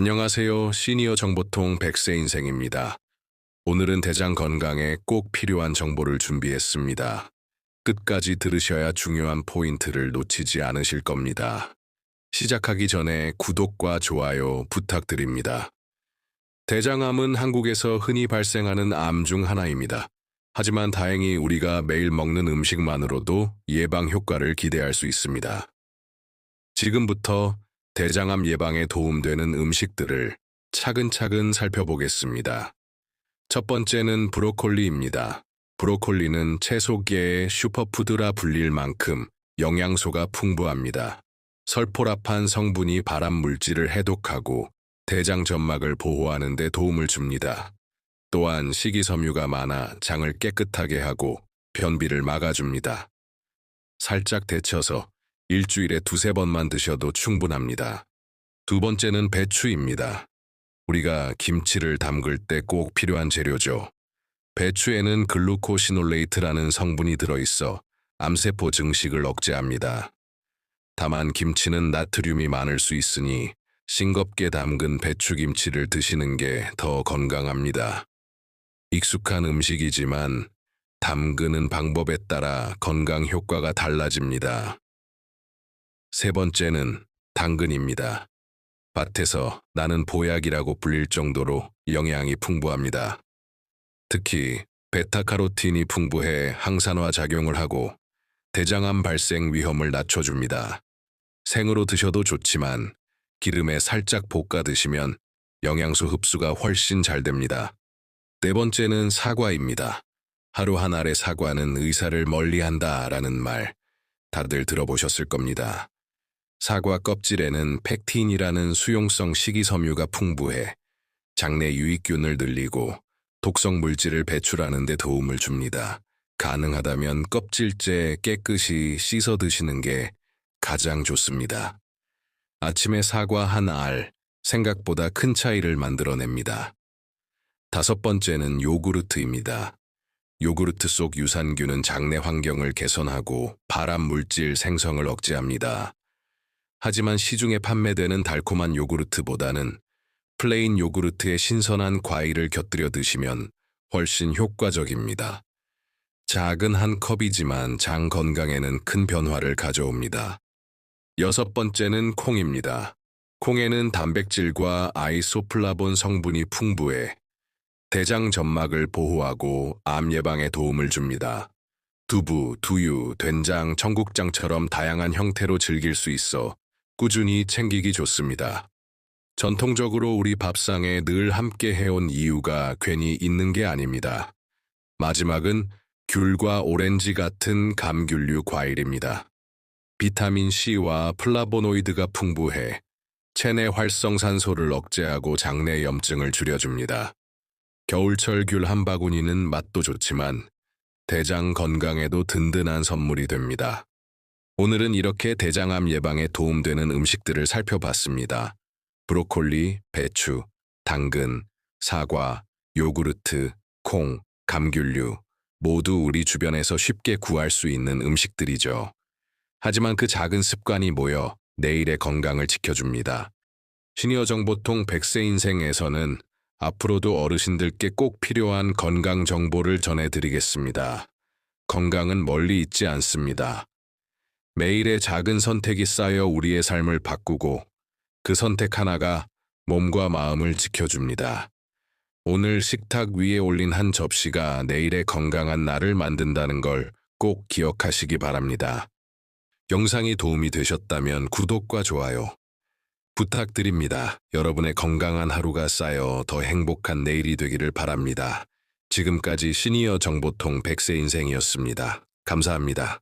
안녕하세요. 시니어 정보통 백세 인생입니다. 오늘은 대장 건강에 꼭 필요한 정보를 준비했습니다. 끝까지 들으셔야 중요한 포인트를 놓치지 않으실 겁니다. 시작하기 전에 구독과 좋아요 부탁드립니다. 대장암은 한국에서 흔히 발생하는 암 중 하나입니다. 하지만 다행히 우리가 매일 먹는 음식만으로도 예방 효과를 기대할 수 있습니다. 지금부터 대장암 예방에 도움되는 음식들을 차근차근 살펴보겠습니다. 첫 번째는 브로콜리입니다. 브로콜리는 채소계의 슈퍼푸드라 불릴 만큼 영양소가 풍부합니다. 설포라판 성분이 발암 물질을 해독하고 대장 점막을 보호하는 데 도움을 줍니다. 또한 식이섬유가 많아 장을 깨끗하게 하고 변비를 막아줍니다. 살짝 데쳐서 일주일에 두세 번만 드셔도 충분합니다. 두 번째는 배추입니다. 우리가 김치를 담글 때 꼭 필요한 재료죠. 배추에는 글루코시놀레이트라는 성분이 들어있어 암세포 증식을 억제합니다. 다만 김치는 나트륨이 많을 수 있으니 싱겁게 담근 배추김치를 드시는 게 더 건강합니다. 익숙한 음식이지만 담그는 방법에 따라 건강 효과가 달라집니다. 세 번째는 당근입니다. 밭에서 나는 보약이라고 불릴 정도로 영양이 풍부합니다. 특히 베타카로틴이 풍부해 항산화 작용을 하고 대장암 발생 위험을 낮춰줍니다. 생으로 드셔도 좋지만 기름에 살짝 볶아 드시면 영양소 흡수가 훨씬 잘 됩니다. 네 번째는 사과입니다. 하루 한 알의 사과는 의사를 멀리한다 라는 말 다들 들어보셨을 겁니다. 사과 껍질에는 팩틴이라는 수용성 식이섬유가 풍부해 장내 유익균을 늘리고 독성 물질을 배출하는 데 도움을 줍니다. 가능하다면 껍질째 깨끗이 씻어 드시는 게 가장 좋습니다. 아침에 사과 한 알, 생각보다 큰 차이를 만들어냅니다. 다섯 번째는 요구르트입니다. 요구르트 속 유산균은 장내 환경을 개선하고 발암 물질 생성을 억제합니다. 하지만 시중에 판매되는 달콤한 요구르트보다는 플레인 요구르트에 신선한 과일을 곁들여 드시면 훨씬 효과적입니다. 작은 한 컵이지만 장 건강에는 큰 변화를 가져옵니다. 여섯 번째는 콩입니다. 콩에는 단백질과 아이소플라본 성분이 풍부해 대장 점막을 보호하고 암 예방에 도움을 줍니다. 두부, 두유, 된장, 청국장처럼 다양한 형태로 즐길 수 있어 꾸준히 챙기기 좋습니다. 전통적으로 우리 밥상에 늘 함께 해온 이유가 괜히 있는 게 아닙니다. 마지막은 귤과 오렌지 같은 감귤류 과일입니다. 비타민 C와 플라보노이드가 풍부해 체내 활성산소를 억제하고 장내 염증을 줄여줍니다. 겨울철 귤 한 바구니는 맛도 좋지만 대장 건강에도 든든한 선물이 됩니다. 오늘은 이렇게 대장암 예방에 도움되는 음식들을 살펴봤습니다. 브로콜리, 배추, 당근, 사과, 요구르트, 콩, 감귤류 모두 우리 주변에서 쉽게 구할 수 있는 음식들이죠. 하지만 그 작은 습관이 모여 내일의 건강을 지켜줍니다. 시니어 정보통 100세 인생에서는 앞으로도 어르신들께 꼭 필요한 건강 정보를 전해드리겠습니다. 건강은 멀리 있지 않습니다. 매일의 작은 선택이 쌓여 우리의 삶을 바꾸고 그 선택 하나가 몸과 마음을 지켜줍니다. 오늘 식탁 위에 올린 한 접시가 내일의 건강한 날을 만든다는 걸 꼭 기억하시기 바랍니다. 영상이 도움이 되셨다면 구독과 좋아요 부탁드립니다. 여러분의 건강한 하루가 쌓여 더 행복한 내일이 되기를 바랍니다. 지금까지 시니어 정보통 100세 인생이었습니다. 감사합니다.